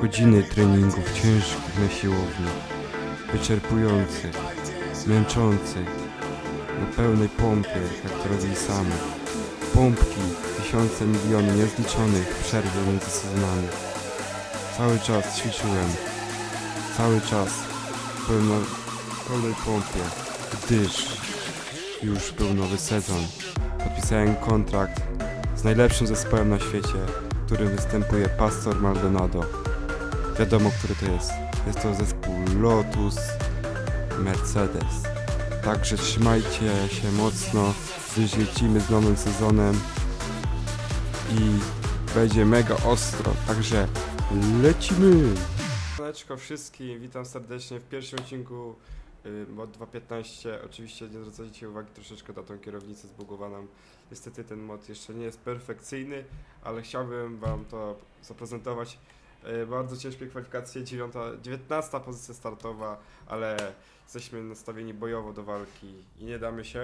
Godziny treningów ciężkich na siłowni. Wyczerpujących, męczących. Na pełnej pompie, jak to robili sami. Pompki, tysiące, miliony niezliczonych przerwy między sezonami. Cały czas ćwiczyłem. Cały czas byłem na pełnej pompie, gdyż już był nowy sezon. Podpisałem kontrakt z najlepszym zespołem na świecie, w którym występuje Pastor Maldonado. Wiadomo, który to jest. Jest to zespół Lotus Mercedes. Także trzymajcie się mocno, gdyż lecimy z nowym sezonem i będzie mega ostro. Także lecimy! Siemaneczko wszystkim, witam serdecznie w pierwszym odcinku y, mod 2.15. Oczywiście nie zwracajcie uwagi troszeczkę na tą kierownicę zbugowaną. Niestety ten mod jeszcze nie jest perfekcyjny, ale chciałbym wam to zaprezentować. Y, Bardzo ciężkie kwalifikacje, 9, 19 pozycja startowa, ale jesteśmy nastawieni bojowo do walki i nie damy się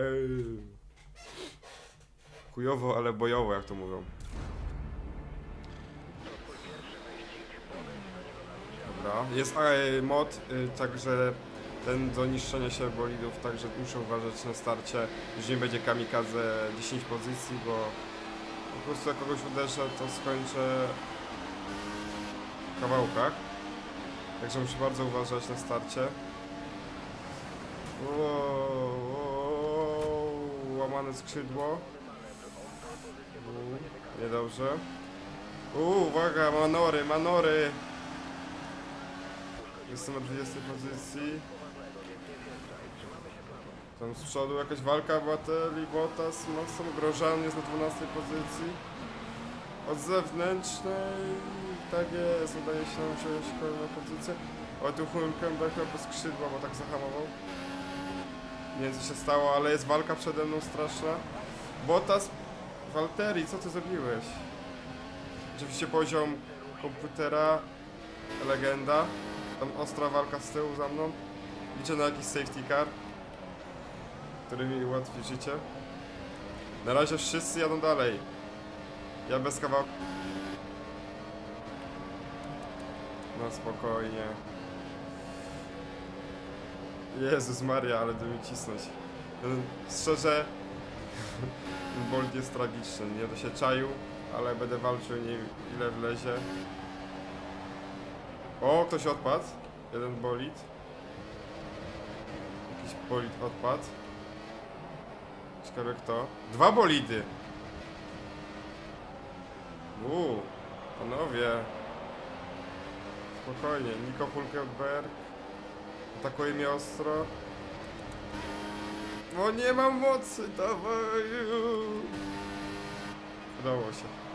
chujowo, ale bojowo, jak to mówią. Dobra, jest e, mod, także ten do niszczenia się bolidów, także muszę uważać na starcie, już nie będzie kamikadze 10 pozycji, bo po prostu jak kogoś uderzę, to skończę kawałkach. Także muszę bardzo uważać na starcie. Wow, wow, łamane skrzydło. U, Niedobrze. U, uwaga, manory, manory! Jestem na 20 pozycji. Tam z przodu jakaś walka Batteli, Bottas, mocno Grożan jest na 12 pozycji. Od zewnętrznej, tak jest, udaje się nam wziąć kolejną pozycję. O, tu Hulkenberg bez skrzydła, bo tak zahamował. Wiem co się stało, ale jest walka przede mną straszna. Bottas, Walteri, co ty zrobiłeś? Oczywiście poziom komputera, legenda. Tam ostra walka z tyłu za mną. Liczę na jakiś safety car, który mi ułatwi życie. Na razie wszyscy jadą dalej. Ja bez kawałka. No spokojnie. Jezus Maria, ale by mi cisnąć. Szczerze, bolt jest tragiczny. Nie do się czaił, ale będę walczył nim ile wlezie. O, ktoś odpadł. Jeden bolid. Jakiś bolid odpadł. Ciekawe kto. Dwa bolidy! Uuu, panowie. Spokojnie. Niko Hulkenberg. Atakuje mnie ostro. No nie mam mocy, dawaj! Udało się.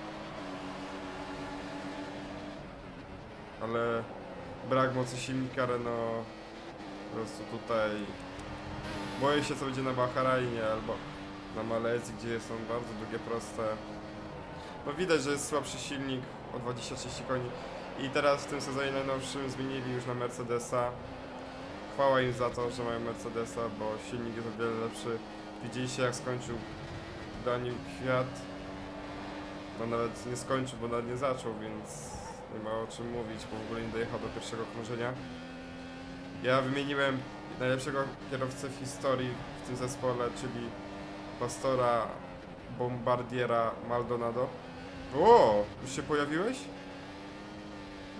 ale brak mocy silnika Renault po prostu tutaj boję się co będzie na Bahrajnie albo na Malezji, gdzie są bardzo długie, proste no widać, że jest słabszy silnik o 20-30 koni i teraz w tym sezonie najnowszym zmienili już na Mercedesa chwała im za to, że mają Mercedesa, bo silnik jest o wiele lepszy widzieliście jak skończył Daniel Kwiat no nawet nie skończył, bo nawet nie zaczął, więc nie ma o czym mówić, bo w ogóle nie dojechał do pierwszego krążenia. Ja wymieniłem najlepszego kierowcę w historii w tym zespole, czyli Pastora Bombardiera Maldonado. O, już się pojawiłeś?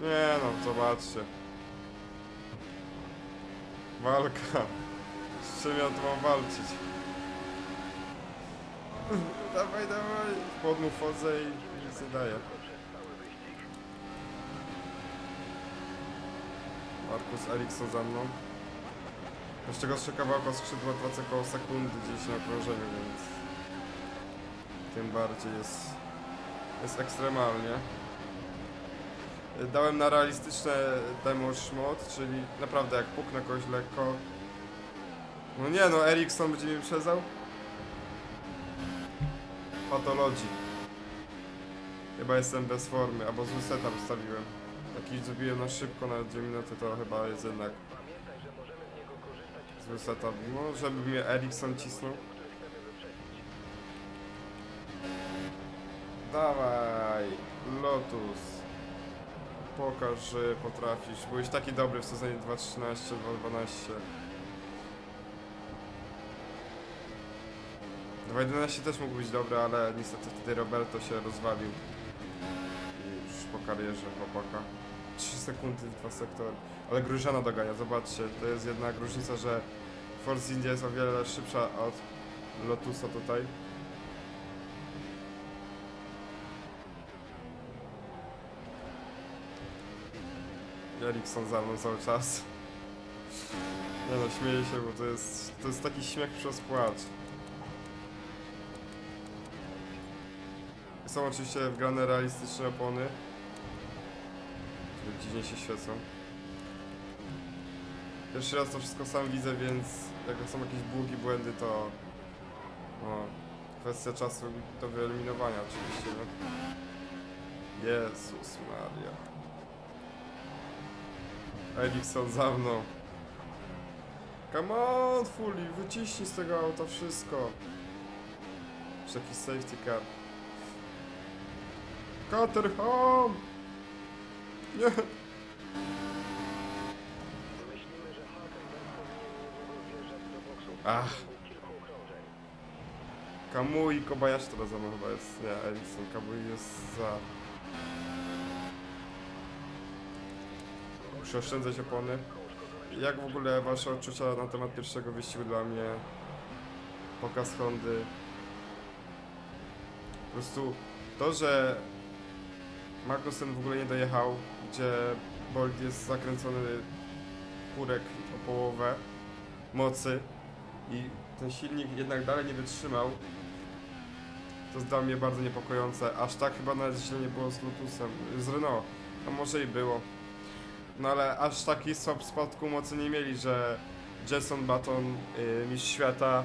Nie no, zobaczcie. Walka. Z czym ja tu mam walczyć? dawaj, dawaj. Podmów fozę i nic nie daje. Markus Eriksson za mną. Jeszcze gorsze kawałka skrzydła tracę około sekundy gdzieś na okrążeniu, więc tym bardziej jest, jest ekstremalnie. Dałem na realistyczne demo szmot, czyli naprawdę jak puknę kogoś lekko. No nie no, Eriksson będzie mi wyprzedzał? Patologii. Chyba jestem bez formy, albo zły setup ustawiłem. Taki zrobiłem na szybko, na 2 minuty, to chyba jest jednak zły setup. No, żeby mnie Ericsson cisnął. Dawaj, Lotus. Pokaż, że potrafisz. Byłeś taki dobry w sezonie 2.13, 2.12. 2.11 też mógł być dobry, ale niestety wtedy Roberto się rozwalił. I już po karierze chłopaka. 3 sekundy w dwa sektory. Ale Grużana dogania, zobaczcie. To jest jednak różnica, że Force India jest o wiele szybsza od Lotusa tutaj. Erikson za mną cały czas. Nie no, śmieję się, bo to jest, to jest taki śmiech przez płacz. Są oczywiście wgrane realistyczne opony, które dziwnie się świecą. Pierwszy raz to wszystko sam widzę, więc jak są jakieś bługi, błędy, to no, kwestia czasu do wyeliminowania oczywiście, no. Jezus Maria. Erikson za mną. Come on, Fully, wyciśnij z tego auta wszystko. Czy jakiś safety car. Cutter home! Nie! Ach. Kamui Kobayashi teraz za mną chyba jest. Nie, Erikson. Kamui jest za... Muszę oszczędzać opony. Jak w ogóle wasze odczucia na temat pierwszego wyścigu dla mnie? Pokaz Hondy. Po prostu to, że Magnussen w ogóle nie dojechał, gdzie Bolt jest zakręcony kurek o połowę mocy i ten silnik jednak dalej nie wytrzymał, to jest dla mnie bardzo niepokojące. Aż tak chyba nawet źle nie było z Lotusem, z Renault. A może i było. No ale aż taki słab spadku mocy nie mieli, że Jason Button, yy, mistrz świata,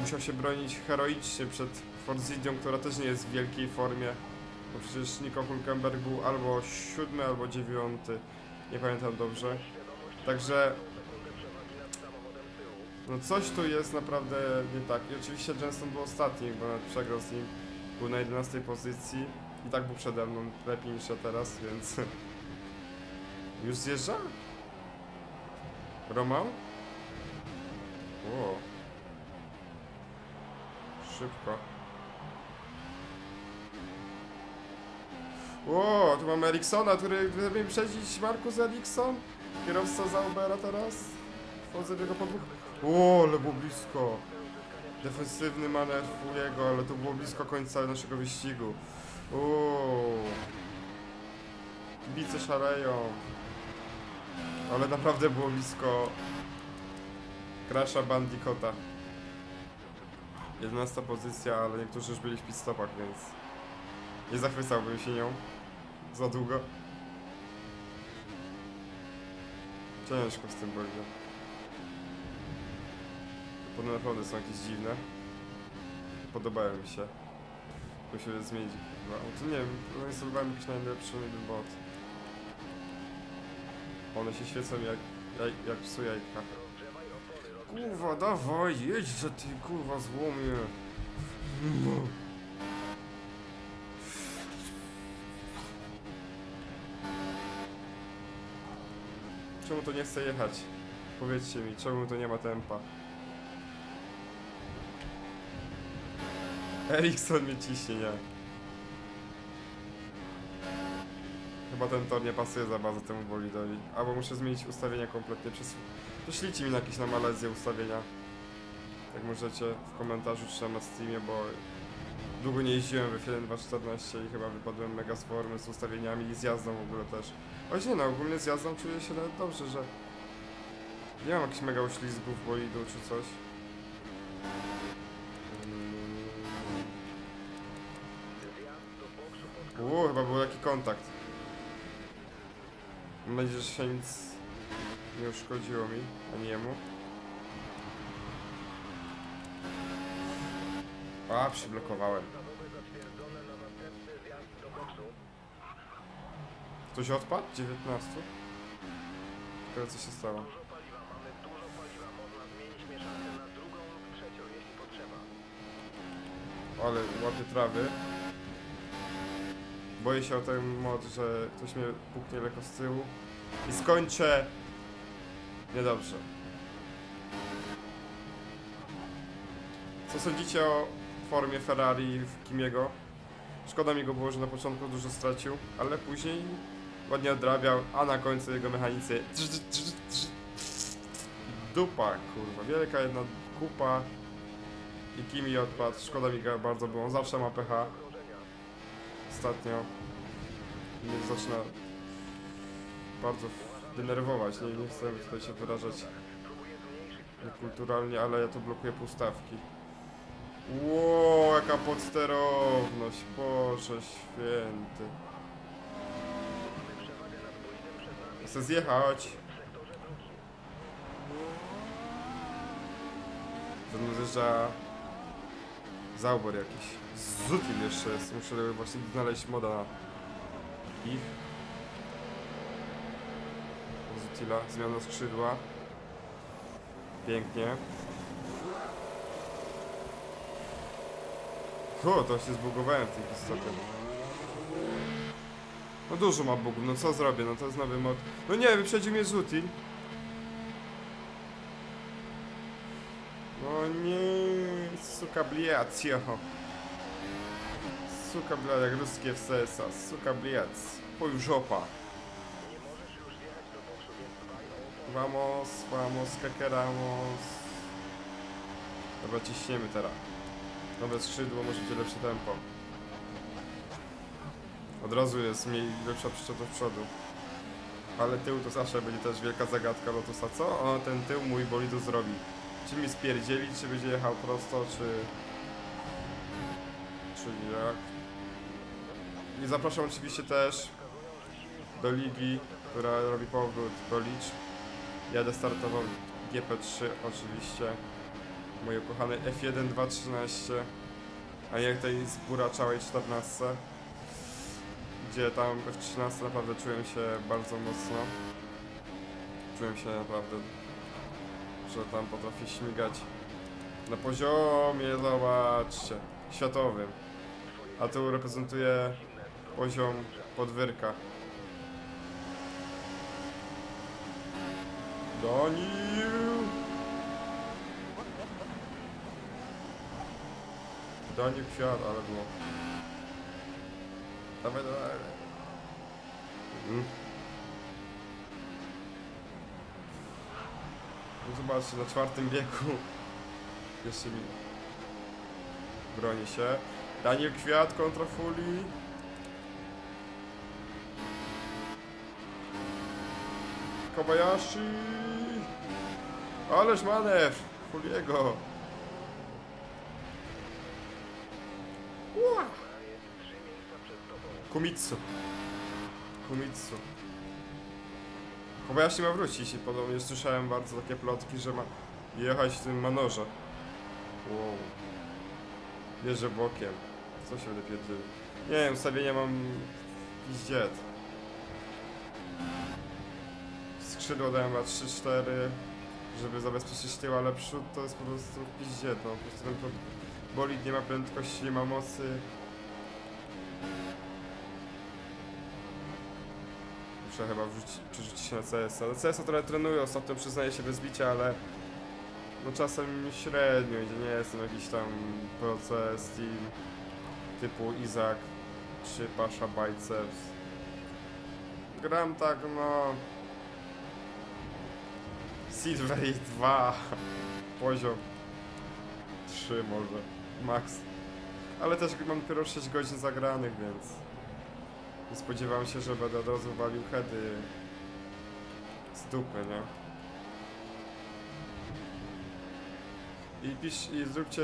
musiał się bronić heroicznie przed Force Indią, która też nie jest w wielkiej formie. Bo przecież Nico Hulkenberg był albo siódmy, albo dziewiąty. Nie pamiętam dobrze. Także no coś tu jest naprawdę nie tak. I oczywiście Jenson był ostatni, bo nawet przegrał z nim. Był na 11 pozycji i tak był przede mną lepiej niż ja teraz, więc... Już zjeżdża? Romał? O. Szybko. O, tu mamy Eriksona, który chce mnie przedzić Markus Erikson. Kierowca Zaubera teraz. Wchodzę w jego podwór. O, ale było blisko. Defensywny manewr Fuliego, ale to było blisko końca naszego wyścigu. O. Kibice szaleją. Ale naprawdę było blisko Crasha Bandicota. 11 pozycja, ale niektórzy już byli w pit stopach, więc nie zachwycałbym się nią za długo. Ciężko z tym będzie. One naprawdę są jakieś dziwne. Podobają mi się. Musimy zmienić ich chyba. O, to nie wiem, zainstalowałem jakiś najlepszy bot. One się świecą jak, jak, jak psu jajka. Kurwa, dawaj, jedź za ty, kurwa, złomie. No. Czemu to nie chce jechać? Powiedzcie mi, czemu to nie ma tempa? Erikson mnie ciśnie, nie? Chyba ten tor nie pasuje za bardzo temu bolidowi. Albo muszę zmienić ustawienia kompletnie. Prześlijcie mi jakieś na Malezję ustawienia. Jak możecie w komentarzu czy na Steamie, bo długo nie jeździłem w F1 2.14 i chyba wypadłem mega z formy z ustawieniami i z jazdą w ogóle też. Choć nie no, ogólnie z jazdą czuję się nawet dobrze, że nie mam jakichś mega uślizgów bolidu czy coś. Uuu, chyba był taki kontakt. Mam nadzieję, że się nic nie uszkodziło mi, ani jemu. A, przyblokowałem. Ktoś odpadł? 19? Ciekawe co się stało. Dużo paliwa, mamy Boję się o ten mod, że ktoś mnie puknie lekko z tyłu. I skończę. Niedobrze. Co sądzicie o formie Ferrari w Kimiego? Szkoda mi go było, że na początku dużo stracił, ale później ładnie odrabiał, a na końcu jego mechanicy. Dupa, kurwa, wielka jedna kupa. I Kimi odpadł, szkoda mi go bardzo było, on zawsze ma pecha. Ostatnio mnie zaczyna bardzo denerwować, nie, nie chcę tutaj się wyrażać kulturalnie, ale ja to blokuję półstawki. Ło, jaka podsterowność, Boże święty. Chcę zjechać. Zatem zjeżdża Zaubor jakiś. Zutil jeszcze jest, muszę właśnie znaleźć moda na ich. Zutila, zmiana skrzydła. Pięknie. O, to się zbugowałem tym istotem. No dużo ma bugów, no co zrobię, no to jest nowy mod. No nie, wyprzedził mnie Zutil. No nie, suka bliacio. Suka blia, jak ruskie w CSA, suka żopa. Vamos, vamos, kakeramos. Dobra, ciśniemy teraz. Nowe skrzydło, może będzie lepsze tempo. Od razu jest mniej lepsza przyczepa w przodu. Ale tył to zawsze będzie też wielka zagadka Lotusa. Co on ten tył mój bolidu zrobi? Czy mi spierdzieli, czy będzie jechał prosto, czy... Czy jak? I zapraszam oczywiście też do ligi, która robi powrót do Licz. Jadę startował GP3 oczywiście. Moje ukochane F1 2.13. A jak tej zburaczałej 14. Gdzie tam w 13 naprawdę czułem się bardzo mocno. Czułem się naprawdę, że tam potrafię śmigać na poziomie, zobaczcie, światowym. A tu reprezentuję poziom podwyrka. Daniel! Daniel kwiat, ale było. Dawaj, dawaj. Mhm. No zobaczcie, na czwartym biegu jeszcze mi broni się. Daniel Kwiat kontra Fuli. Kobayashi. Ależ manewr Fuliego. Kumitsu. Kumitsu. Kobayashi ma wrócić i podobnie słyszałem bardzo takie plotki, że ma jechać w tym manorze. Wow. Jeżdżę bokiem. Co się będę pierdzielił? Nie wiem, ustawienia mam pizdziet. Skrzydło dałem na 3-4, żeby zabezpieczyć tył, ale przód to jest po prostu pizdziet, no. Po prostu ten bolid nie ma prędkości, nie ma mocy. Muszę chyba wrzucić, przerzucić się na CS. Ale CS trochę trenuję ostatnio, przyznaję się bez bicia, ale no czasem średnio, gdzie nie jestem jakiś tam proces team typu Izak czy Pasha Biceps. Gram tak no Silver 2 poziom 3 może max. Ale też mam dopiero 6 godzin zagranych, więc nie spodziewam się, że będę od razu walił heady z dupy, nie? I pisz i zróbcie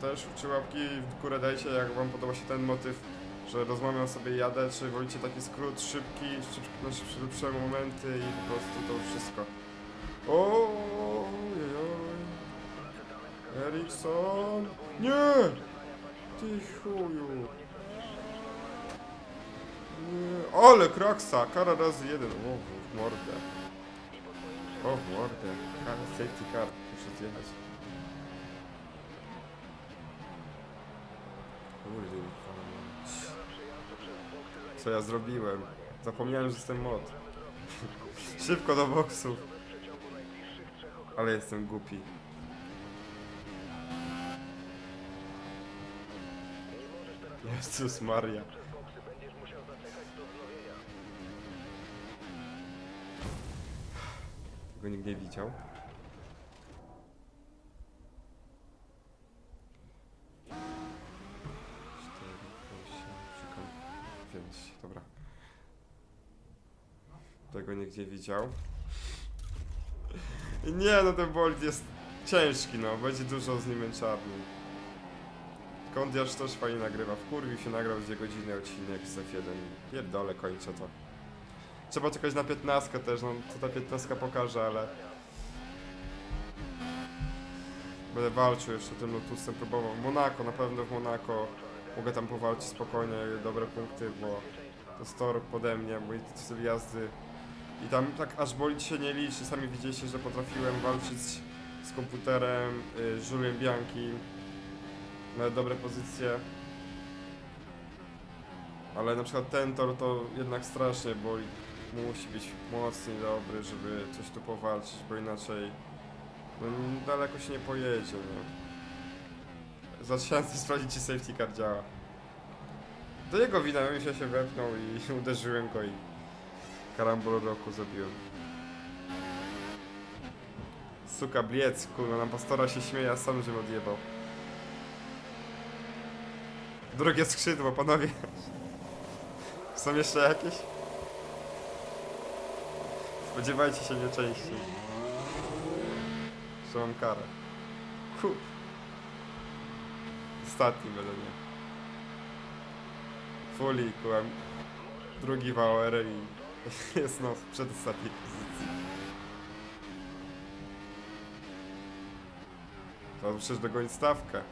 też czy łapki w górę dajcie, jak wam podoba się ten motyw, że rozmawiam sobie jadę, czy wolicie taki skrót szybki, szybki, na szybsze momenty i po prostu to wszystko. O, Erikson! Nie! Ty chuju! Nie. Ale kraksa! Kara razy jeden. O, w mordę. O, w mordę. Kara, safety car. Muszę zjechać. Kurde, Co ja zrobiłem? Zapomniałem, że jestem mod. Szybko do boksów. Ale jestem głupi. Jezus Maria. Tego nikt nie widział. Dobra. Tego nigdzie widział. Nie no, ten bolt jest ciężki, no. Będzie dużo z nim męczarni. Kondiarz też fajnie nagrywa. W kurwi się nagrał dwie godziny odcinek z F1. Pierdolę, kończę to. Trzeba czekać na 15 też, no co ta 15 pokaże, ale... Będę walczył jeszcze tym Lotusem, próbował. Monako, na pewno w Monako mogę tam powalczyć spokojnie, dobre punkty, bo to jest tor pode mnie, mój styl jazdy. I tam tak aż boli się nie liczy, sami widzieliście, że potrafiłem walczyć z komputerem, y, Bianchi. Nawet dobre pozycje. Ale na przykład ten tor to jednak strasznie boli. Musi być mocny, dobry, żeby coś tu powalczyć, bo inaczej no, daleko się nie pojedzie, nie? Zacząłem sprawdzić, czy safety car działa. To jego wina, on się się wepnął i uderzyłem go i karambol roku zabiłem. Suka bliec, kurwa, na pastora się śmieje, a sam żebym odjebał. Drugie skrzydło, panowie. Są jeszcze jakieś? Spodziewajcie się mnie częściej. Że karę. Huh. Ostatni będę nie. Kułem. Drugi Bauer i jest no w przedostatniej pozycji. To przecież dogonić stawkę.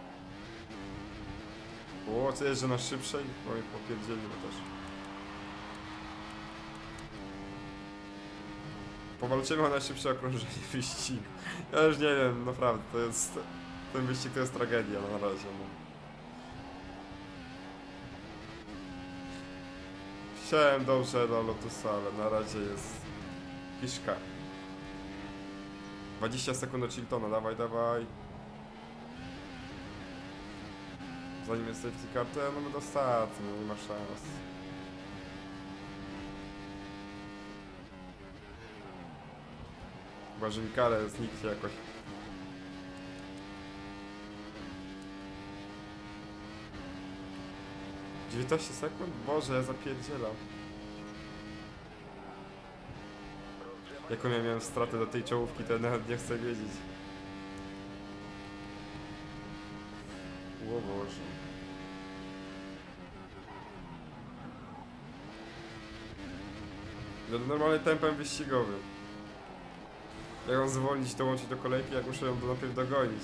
O, co jest, że na szybszej? Bo mi popierdzielimy też. Powalczymy o najszybsze okrążenie wyścigu. Ja już nie wiem, naprawdę, to jest... Ten wyścig to jest tragedia na razie, no. Chciałem dobrze do Lotusa, ale na razie jest... Kiszka. 20 sekund do Chiltona, dawaj, dawaj. Zanim jest safety car, to ja no ostatni, no nie ma szans. Chyba, że mi karę zniknie jakoś. Dziewiętnaście sekund? Boże, ja zapierdzielam. Jaką ja miałem stratę do tej czołówki, to ja nawet nie chcę wiedzieć. O Boże. No to normalnie tempem wyścigowym. Jak ją zwolnić, dołączyć do kolejki, jak muszę ją najpierw dogonić.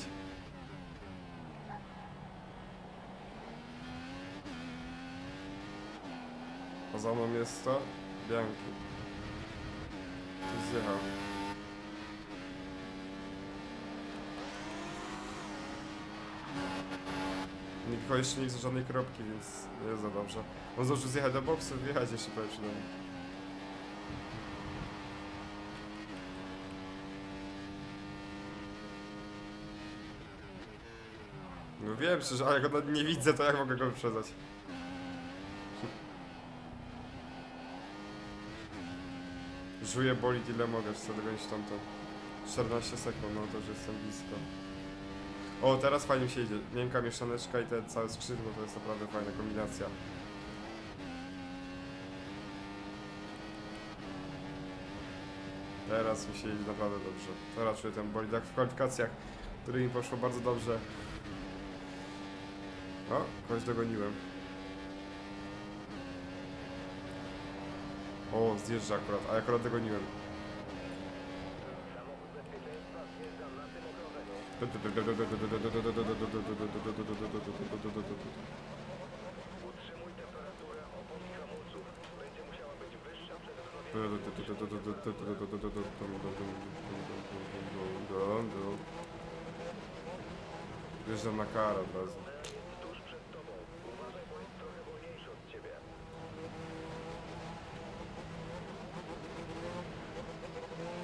Za mną jest to? Bianki. Zjechał. Nikogo jeszcze nie widzę żadnej kropki, więc nie jest za dobrze. On zdążył zjechać do boksu, wjechać jeszcze prawie przynajmniej. No wiem, przecież, ale go nie widzę, to jak mogę go wyprzedzać? Żuję bolid ile mogę, chcę dogonić tamto. 14 sekund, no to już jestem blisko. O, teraz fajnie mi się idzie. Miękka mieszaneczka i te całe skrzydło to jest naprawdę fajna kombinacja. Teraz mi się idzie naprawdę dobrze. Teraz czuję ten bolid jak w kwalifikacjach, który mi poszło bardzo dobrze. O, kogoś dogoniłem. O, zjeżdża akurat, a ja akurat dogoniłem. Wjeżdżam na karę od razu. Tuż przed tobą. Uważaj, bo jest trochę wolniejszy od ciebie.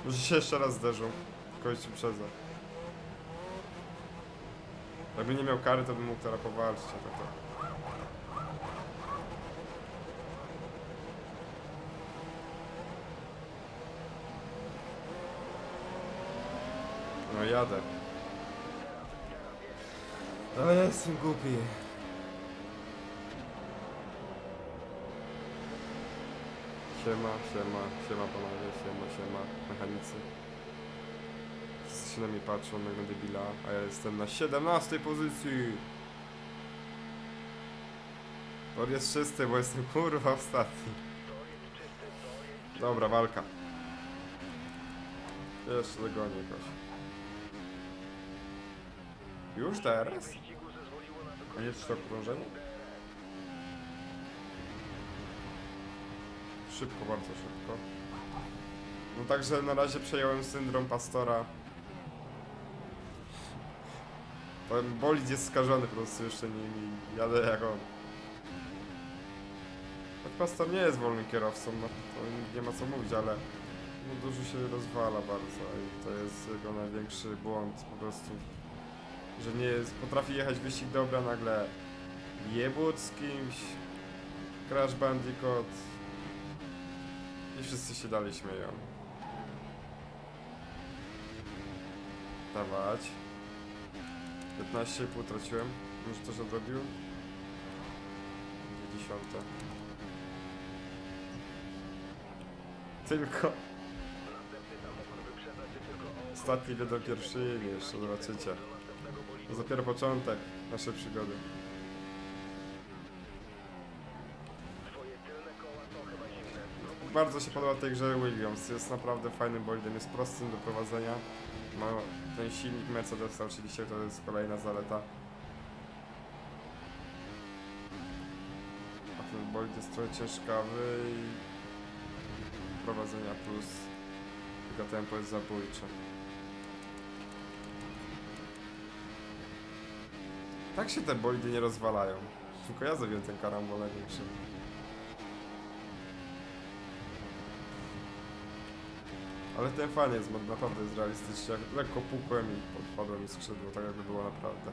Może się jeszcze raz zderzą. Kogoś ci uprzedzę. Jakby nie miał kary, to bym mógł teraz powalczyć, tak to... No jadę. Ale jestem głupi. Siema, siema, siema panowie, siema, siema, mechanicy. Wszyscy się na mnie patrzą jak na debila, a ja jestem na 17 pozycji. Tor jest czysty, bo jestem kurwa ostatni. Dobra, walka. Jeszcze dogonię jakoś. Już teraz? A jest to okrążenie? Szybko, bardzo szybko. No także na razie przejąłem syndrom pastora. Ten bolid jest skażony po prostu jeszcze nimi. Jadę jak on. Choć pastor nie jest wolnym kierowcą, no to nie ma co mówić, ale no dużo się rozwala bardzo i to jest jego największy błąd po prostu. Że nie jest, potrafi jechać wyścig dobra, nagle jebut z kimś, Crash Bandicoot wszyscy się dalej śmieją. Dawać. 15,5 traciłem. Już coś odrobił. Gdzie dziesiąte. Tylko. Ostatni wiedzą pierwszy jeszcze zobaczycie. To dopiero początek naszej przygody. Bardzo się podoba tej grze Williams. Jest naprawdę fajnym bolidem, jest prostym do prowadzenia. Ma ten silnik Mercedesa oczywiście, to jest kolejna zaleta. A ten bolid jest trochę ciężkawy i prowadzenia plus tylko tempo jest zabójcze. Tak się te bolidy nie rozwalają. Tylko ja zrobiłem ten karambol największy. Ale ten fan jest, naprawdę jest realistyczny. Jak lekko pukłem i podpadłem mi skrzydło, tak jakby było naprawdę.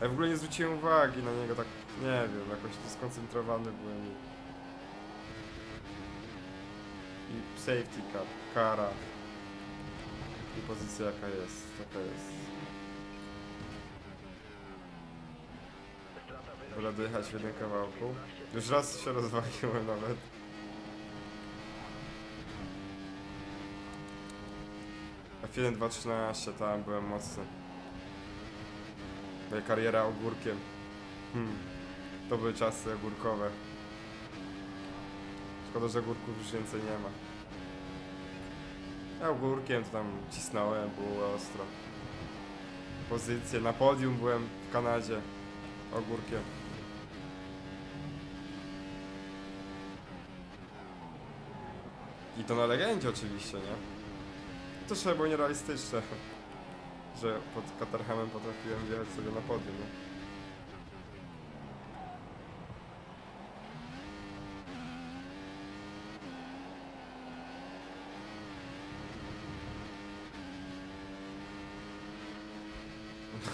A ja w ogóle nie zwróciłem uwagi na niego, tak nie wiem, jakoś skoncentrowany byłem i... I safety car, kara. I pozycja jaka jest, taka jest. Wolę dojechać w jednym kawałku. Już raz się rozwaliłem nawet. F1 2.13, tam byłem mocny. Moja kariera ogórkiem. Hmm. To były czasy ogórkowe. Szkoda, że ogórków już więcej nie ma. Ja ogórkiem to tam cisnąłem, było ostro. Pozycje, na podium byłem w Kanadzie. Ogórkiem. I to na legendzie oczywiście, nie? To trzeba było nierealistyczne, że pod Caterhamem potrafiłem wjechać sobie na podium.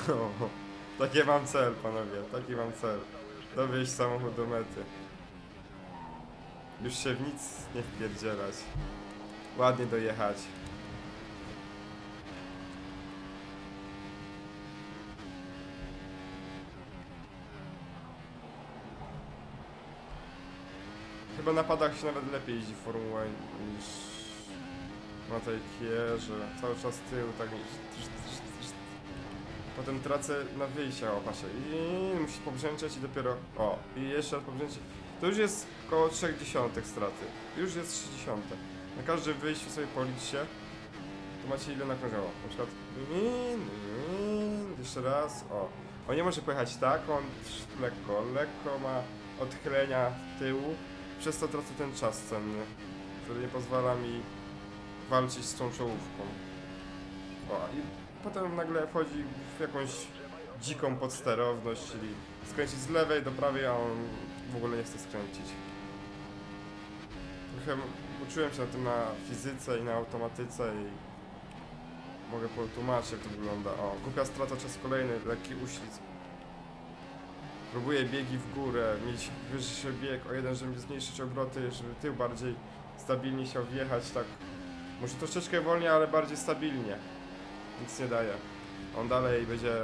No, takie mam cel, panowie, taki mam cel. Dowieźć samochód do mety. Już się w nic nie wpierdzielać. Ładnie dojechać. Chyba na padach się nawet lepiej jeździ w niż na tej kierze. Cały czas tył, tak. Potem tracę na wyjścia, o patrzę. I musi pobrzęczeć i dopiero. O, i jeszcze raz pobrzęczeć. To już jest około 0,3 straty. Już jest 30. Na każdym wyjściu sobie policzcie. To macie ile nakrążało. Na przykład. Jeszcze raz. O. On nie może pojechać tak, on lekko, lekko ma odchylenia tyłu. Przez to tracę ten czas cenny, który nie pozwala mi walczyć z tą czołówką. O, i potem nagle wchodzi w jakąś dziką podsterowność, czyli skręcić z lewej do prawej, a on w ogóle nie chce skręcić. Trochę uczyłem się na tym na fizyce i na automatyce i mogę potłumaczyć jak to wygląda. O, głupia strata czas kolejny, lekki uślizg. Próbuję biegi w górę, mieć wyższy bieg o jeden, żeby zmniejszyć obroty, żeby tył bardziej stabilnie chciał wjechać, tak. Może troszeczkę wolniej, ale bardziej stabilnie. Nic nie daje. On dalej będzie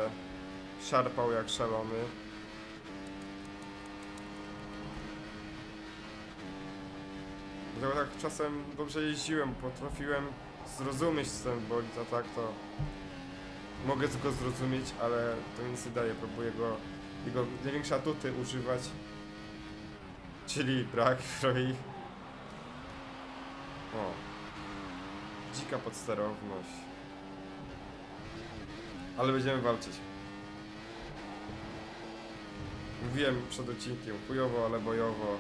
szarpał jak szalony. Dlatego tak czasem dobrze jeździłem, potrafiłem zrozumieć ten bolid, a tak to mogę go zrozumieć, ale to nic nie daje. Próbuję go, jego największe atuty używać, czyli brak froi. O, dzika podsterowność. Ale będziemy walczyć. Mówiłem przed odcinkiem, chujowo, ale bojowo.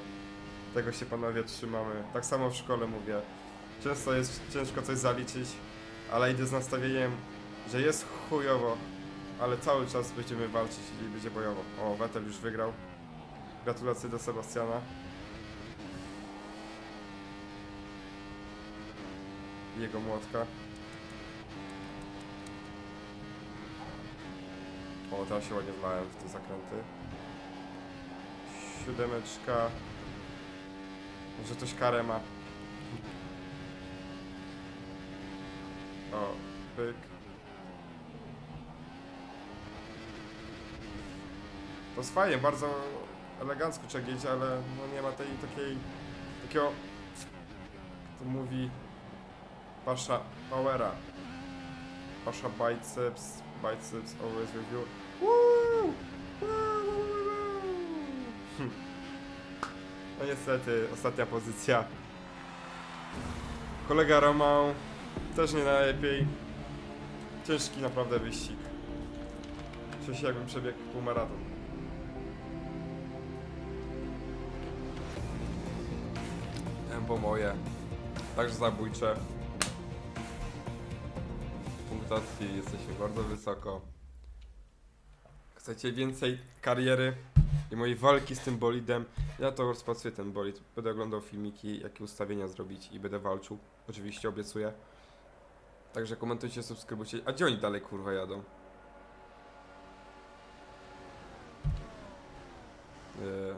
Tego się panowie trzymamy. Tak samo w szkole mówię. Często jest ciężko coś zaliczyć, ale idę z nastawieniem, że jest chujowo, ale cały czas będziemy walczyć i będzie bojowo. O, Vettel już wygrał. Gratulacje do Sebastiana. Jego młotka. O, teraz się ładnie wlałem w te zakręty. Siódemeczka. Może ktoś karę ma. O, pyk. To jest fajnie, bardzo elegancko jedzie, ale no nie ma tej takiej, takiego, to mówi, pasza powera. Pasza biceps, biceps always with you. Woo! Hm. No niestety, ostatnia pozycja. Kolega Romał też nie najlepiej. Ciężki naprawdę wyścig. Czuję się jakbym przebiegł półmaraton. Moje. Także zabójcze. Punktacji jesteśmy bardzo wysoko. Chcecie więcej kariery i mojej walki z tym bolidem? Ja to rozpracuję ten bolid. Będę oglądał filmiki, jakie ustawienia zrobić i będę walczył. Oczywiście obiecuję. Także komentujcie, subskrybujcie. A gdzie oni dalej kurwa jadą? Eee.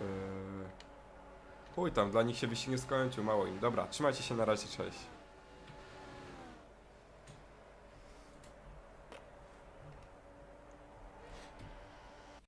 Eee. Chuj tam, dla nich się wyścig nie skończył, mało im. Dobra, trzymajcie się na razie, cześć.